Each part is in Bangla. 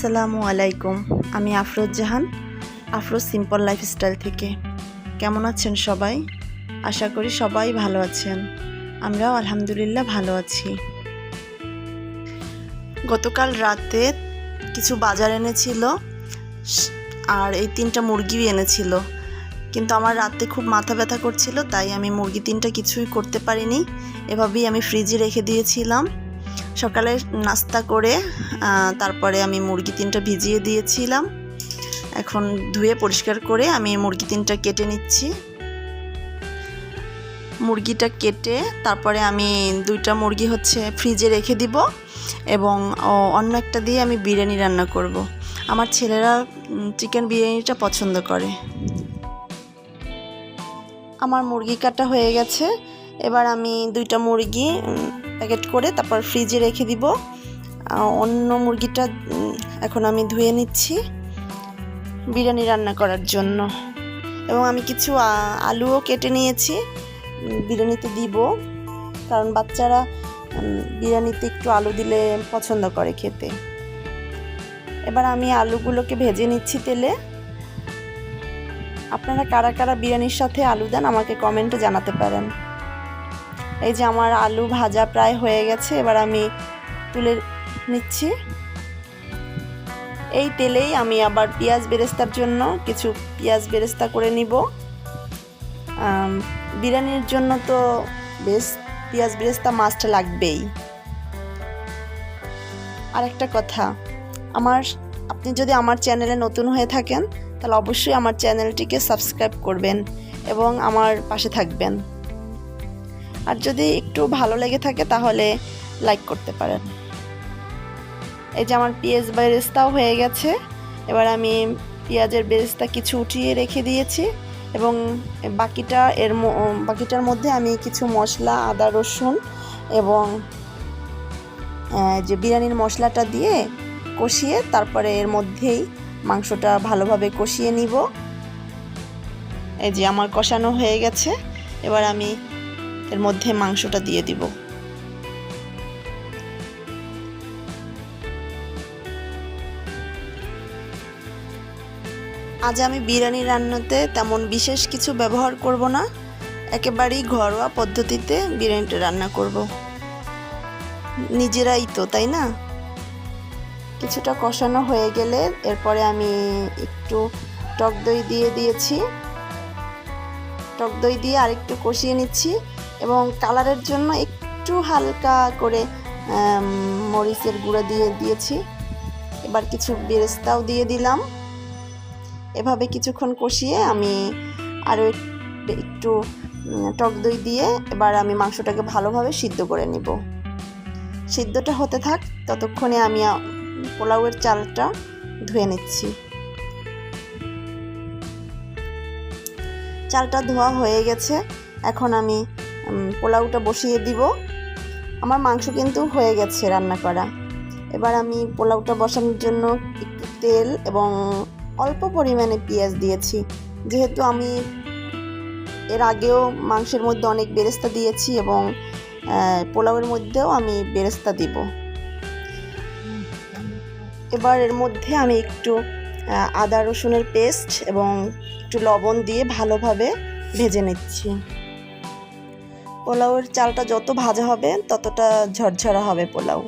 আসসালামু আলাইকুম। আমি আফরোজ জাহান, আফরোজ সিম্পল লাইফস্টাইল থেকে। কেমন আছেন সবাই? আশা করি সবাই ভালো আছেন। আমরাও আলহামদুলিল্লাহ ভালো আছি। গতকাল রাতে কিছু বাজার এনেছিল আর এই তিনটা মুরগিও এনেছিল। কিন্তু আমার রাতে খুব মাথা ব্যথা করছিল, তাই আমি মুরগি তিনটা কিছুই করতে পারিনি। এভাবেই আমি ফ্রিজে রেখে দিয়েছিলাম। সকালে নাস্তা করে তারপরে আমি মুরগি তিনটা ভিজিয়ে দিয়েছিলাম। এখন ধুয়ে পরিষ্কার করে আমি মুরগি তিনটা কেটে নিচ্ছি। মুরগিটা কেটে তারপরে আমি দুইটা মুরগি হচ্ছে ফ্রিজে রেখে দিব এবং অন্য একটা দিয়ে আমি বিরিয়ানি রান্না করব। আমার ছেলেরা চিকেন বিরিয়ানিটা পছন্দ করে। আমার মুরগি কাটা হয়ে গেছে। এবার আমি দুইটা মুরগি প্যাকেট করে তারপর ফ্রিজে রেখে দিব। অন্য মুরগিটা এখন আমি ধুয়ে নিচ্ছি বিরিয়ানি রান্না করার জন্য। এবং আমি কিছু আলুও কেটে নিয়েছি বিরিয়ানিতে দিব। কারণ বাচ্চারা বিরিয়ানিতে একটু আলু দিলে পছন্দ করে খেতে। এবার আমি আলুগুলোকে ভেজে নিচ্ছি তেলে। আপনারা কারা কারা বিরিয়ানির সাথে আলু দেন আমাকে কমেন্টে জানাতে পারেন। এই যে আমার আলু ভাজা প্রায় হয়ে গেছে, এবার আমি তুলে নিচ্ছি। এই তেলেই আমি আবার পেঁয়াজ বেরেস্তার জন্য কিছু পেঁয়াজ বেরেস্তা করে নিব। বিরিয়ানির জন্য তো বেশ পেঁয়াজ বেরেস্তা মাছটা লাগবেই। আর একটা কথা, আমার, আপনি যদি আমার চ্যানেলে নতুন হয়ে থাকেন, তাহলে অবশ্যই আমার চ্যানেলটিকে সাবস্ক্রাইব করবেন এবং আমার পাশে থাকবেন। আর যদি একটু ভালো লেগে থাকে তাহলে লাইক করতে পারেন। এই যে আমার পেঁয়াজ বেরেস্তাও হয়ে গেছে। এবার আমি পেঁয়াজের বেরেস্তা কিছু উঠিয়ে রেখে দিয়েছি এবং বাকিটা এর বাকিটার মধ্যে আমি কিছু মশলা, আদা, রসুন এবং যে বিরিয়ানির মশলাটা দিয়ে কষিয়ে তারপরে এর মধ্যেই মাংসটা ভালোভাবে কষিয়ে নিব। এই যে আমার কষানো হয়ে গেছে। এবার আমি এর মধ্যে মাংসটা দিয়ে দিব। আজ আমি বিরিয়ানি রান্নাতে তেমন বিশেষ কিছু ব্যবহার করব না। একেবারেই ঘরোয়া পদ্ধতিতে বিরিয়ানিটা রান্না করব। নিজেরাই তো, তাই না? কিছুটা কষানো হয়ে গেলে এরপরে আমি একটু টক দই দিয়ে দিয়েছি। টক দই দিয়ে আরেকটু কষিয়ে নিচ্ছি। এবং কালারের জন্য একটু হালকা করে মরিচের গুঁড়া দিয়ে দিয়েছি। এবার কিছু বেরেস্তাও দিয়ে দিলাম। এভাবে কিছুক্ষণ কষিয়ে আমি আরও একটু টক দই দিয়ে এবার আমি মাংসটাকে ভালোভাবে সিদ্ধ করে নিব। সিদ্ধটা হতে থাক, ততক্ষণে আমি পোলাওয়ের চালটা ধুয়ে নিচ্ছি। চালটা ধোয়া হয়ে গেছে। এখন আমি পোলাওটা বসিয়ে দিব। আমার মাংস কিন্তু হয়ে গেছে রান্না করা। এবার আমি পোলাওটা বসানোর জন্য একটু তেল এবং অল্প পরিমাণে পেঁয়াজ দিয়েছি। যেহেতু আমি এর আগেও মাংসের মধ্যে অনেক বেরেস্তা দিয়েছি এবং পোলাওয়ের মধ্যেও আমি বেরেস্তা দিব। এবার এর মধ্যে আমি একটু আদা রসুনের পেস্ট এবং একটু লবণ দিয়ে ভালোভাবে ভেজে নিচ্ছি। পোলাওয়ের চালটা যত ভাজা হবে, ততটা ঝরঝরা হবে পোলাও।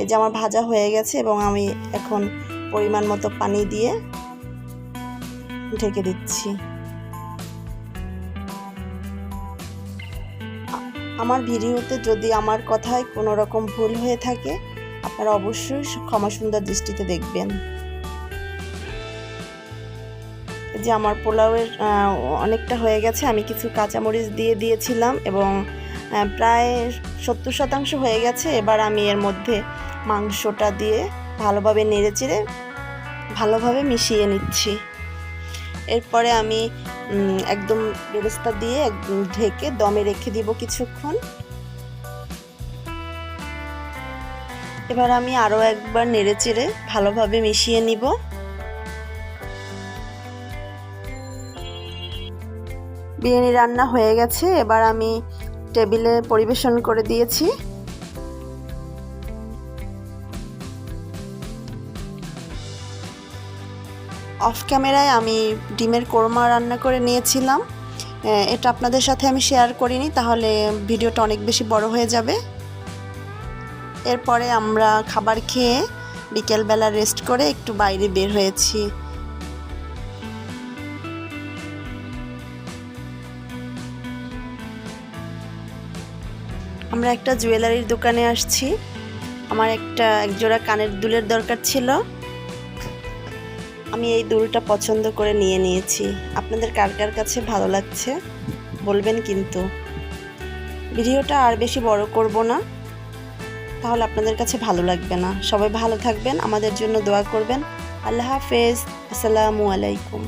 এই যে আমার ভাজা হয়ে গেছে এবং আমি এখন পরিমাণ মতো পানি দিয়ে ঢেকে দিচ্ছি। আমার ভিডিওতে যদি আমার কথায় কোনো রকম ভুল হয়ে থাকে, আপনারা অবশ্যই ক্ষমা সুন্দর দৃষ্টিতে দেখবেন। যে আমার পোলাওয়ের অনেকটা হয়ে গেছে। আমি কিছু কাঁচামরিচ দিয়ে দিয়েছিলাম এবং প্রায় সত্তর শতাংশ হয়ে গেছে। এবার আমি এর মধ্যে মাংসটা দিয়ে ভালোভাবে নেড়েচেড়ে ভালোভাবে মিশিয়ে নিচ্ছি। এরপরে আমি একদম বেরেস্তা দিয়ে ঢেকে দমে রেখে দিব কিছুক্ষণ। এবার আমি আরও একবার নেড়ে নেড়েচেড়ে ভালোভাবে মিশিয়ে নিব। বিরিয়ানি রান্না হয়ে গেছে, এবার আমি টেবিলে পরিবেশন করে দিয়েছি। অফ ক্যামেরায় আমি ডিমের কোরমা রান্না করে নিয়েছিলাম। এটা আপনাদের সাথে আমি শেয়ার করিনি, তাহলে ভিডিওটা অনেক বেশি বড় হয়ে যাবে। এরপরে আমরা খাবার খেয়ে বিকেলবেলা রেস্ট করে একটু বাইরে বের হয়েছি। আমরা একটা জুয়েলারির দোকানে আসছি। আমার একটা একজোড়া কানের দুলের দরকার ছিল। আমি এই দুলটা পছন্দ করে নিয়ে নিয়েছি। আপনাদের কার কার কাছে ভালো লাগছে বলবেন কিন্তু। ভিডিওটা আর বেশি বড় করব না। তাহলে আপনাদের কাছে ভালো লাগবে না। সবাই ভালো থাকবেন, আমাদের জন্য দোয়া করবেন। আল্লাহ হাফেজ। আসসালামু আলাইকুম।